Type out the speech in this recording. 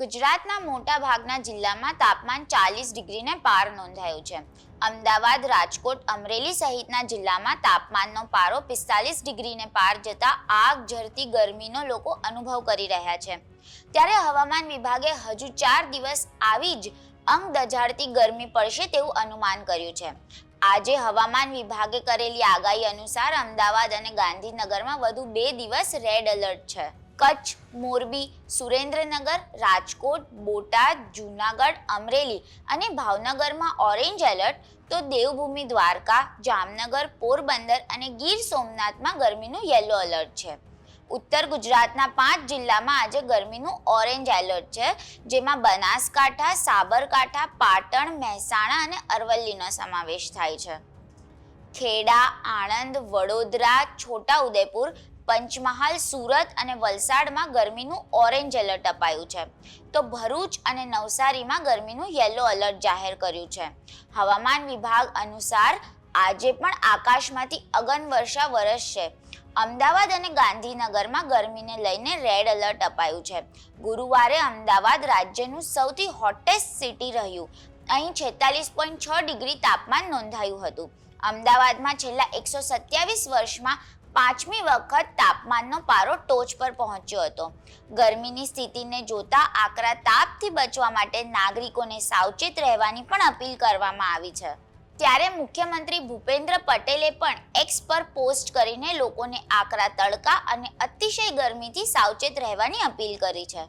ગુજરાતના મોટા ભાગના જિલ્લામાં તાપમાન ચાલીસ ડિગ્રીને પાર નોંધાયું છે. અમદાવાદ, રાજકોટ, અમરેલી સહિતના જિલ્લામાં તાપમાનનો પારો પિસ્તાલીસ ડિગ્રીને પાર જતા આગ ઝરતી ગરમીનો લોકો અનુભવ કરી રહ્યા છે. ત્યારે હવામાન વિભાગે હજુ ચાર દિવસ આવી જ અંગ દજાડતી ગરમી પડશે તેવું અનુમાન કર્યું છે. આજે હવામાન વિભાગે કરેલી આગાહી અનુસાર અમદાવાદ અને ગાંધીનગરમાં વધુ બે દિવસ રેડ એલર્ટ છે. કચ્છ, મોરબી, સુરેન્દ્રનગર, રાજકોટ, બોટાદ, જૂનાગઢ, અમરેલી અને ભાવનગરમાં ઓરેન્જ એલર્ટ, તો દેવભૂમિ, દ્વારકા, જામનગર, પોરબંદર અને ગીર સોમનાથમાં ગરમીનું યલો એલર્ટ છે. ઉત્તર ગુજરાતના પાંચ જિલ્લામાં આજે ગરમીનું ઓરેન્જ એલર્ટ છે, જેમાં બનાસકાંઠા, સાબરકાંઠા, પાટણ, મહેસાણા અને અરવલ્લીનો સમાવેશ થાય છે. ખેડા, આણંદ, વડોદરા, છોટાઉદેપુર પંચમહાલ, સુરત અને વલસાડમાં ગરમીનું ઓરેન્જ એલર્ટ અપાયું છે. તો ભરૂચ અને નવસારીમાં ગરમીનું યલો એલર્ટ જાહેર કર્યું છે. હવામાન વિભાગ અનુસાર આજે પણ આકાશમાંથી અગનવર્ષા વરસશે. અમદાવાદ અને ગાંધીનગરમાં ગરમીને લઈને રેડ એલર્ટ અપાયું છે. ગુરુવારે અમદાવાદ રાજ્યનું સૌથી હોટેસ્ટ સિટી રહ્યું. અહીં છેતાલીસ પોઈન્ટ છ ડિગ્રી તાપમાન નોંધાયું હતું. અમદાવાદમાં છેલ્લા એકસો સત્યાવીસ વર્ષમાં પાંચમી વખત તાપમાનનો પારો ટોચ પર પહોંચ્યો હતો. ગરમીની સ્થિતિને જોતા આકરા તાપથી બચવા માટે નાગરિકોને સાવચેત રહેવાની પણ અપીલ કરવામાં આવી છે. ત્યારે મુખ્યમંત્રી ભૂપેન્દ્ર પટેલે પણ એક્સ પર પોસ્ટ કરીને લોકોને આકરા તડકા અને અતિશય ગરમીથી સાવચેત રહેવાની અપીલ કરી છે.